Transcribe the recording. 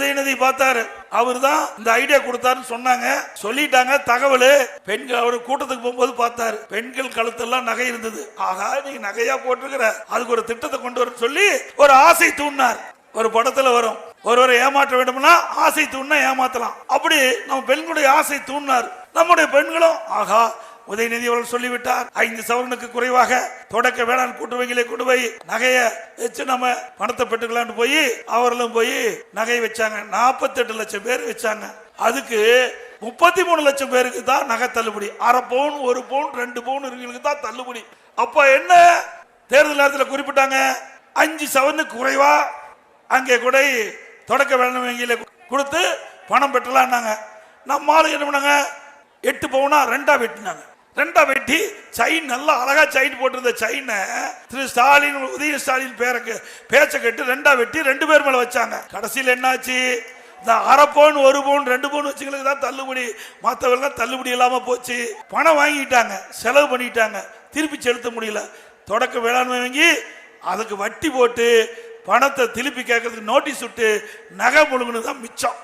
உதயநிதி பார்த்தாரு. அவர் தான் இந்த ஐடியா கொடுத்தாருன்னு சொன்னாங்க. சொல்லிட்டாங்க தகவல். பெண்கள் அவர் கூட்டத்துக்கு போகும்போது பார்த்தாரு. பெண்கள் கழுத்தெல்லாம் நகை இருந்தது. ஆகா நீ நகையா போட்டிருக்கிற. அதுக்கு ஒரு திட்டத்தை கொண்டு வர சொல்லி ஒரு ஆசை தூண்டினார். ஒரு படத்துல வரும். ஒருவரை ஏமாற்ற வேண்டும்னா ஆசை தூண்டினா ஏமாத்தலாம். அப்படி நம்ம பெண்களுடைய ஆசை தூண்டினார். நம்முடைய பெண்களும் ஆகா உதயநிதி அவர்கள் சொல்லிவிட்டார் ஐந்து சவரனுக்கு குறைவாக தொடக்க வேளாண் கூட்டுவங்களை கொண்டு போய் நகையை வச்சு நம்ம பணத்தை பெற்றுக்கலாம்னு போய் அவர்களும் போய் நகை வச்சாங்க. 48 லட்சம் பேர் வச்சாங்க. அதுக்கு முப்பத்தி மூணு லட்சம் பேருக்கு தான் நகை தள்ளுபடி. அரை பவுன் ஒரு பவுன் ரெண்டு பவுன் இருக்கிறவங்களுக்கு தான் தள்ளுபடி. அப்ப என்ன? தேர்தல் நேரத்தில் குறிப்பிட்டாங்க அஞ்சு சவரனுக்கு குறைவா? அங்கே கூட தொடக்க வேளாண் வங்கியில கொடுத்து பணம் பெற்றலாம்னாங்க. நம்ம ஆளு என்ன பண்ணாங்க? எட்டு பவுனா ரெண்டா வெட்டினாங்க. ரெண்டா வெட்டி செயின் நல்லா அழகா செயின் போட்டிருந்த செயினை திரு ஸ்டாலின் உதய ஸ்டாலின் பேருக்கு பேச்ச கட்டு ரெண்டா வெட்டி ரெண்டு பேர் மேல வச்சாங்க. கடைசியில் என்னாச்சு? இந்த அரை பவுன் ஒரு பவுன் ரெண்டு பவுன் வச்சுங்களுக்கு தான் தள்ளுபடி. மற்றவர்கள் தள்ளுபடி இல்லாம போச்சு. பணம் வாங்கிட்டாங்க செலவு பண்ணிட்டாங்க. திருப்பி செலுத்த முடியல. தொடக்க வேளாண்மை வாங்கி அதுக்கு வட்டி போட்டு பணத்தை திருப்பி கேட்கறதுக்கு நோட்டீஸ் விட்டு நகை முழுங்குனது தான் மிச்சம்.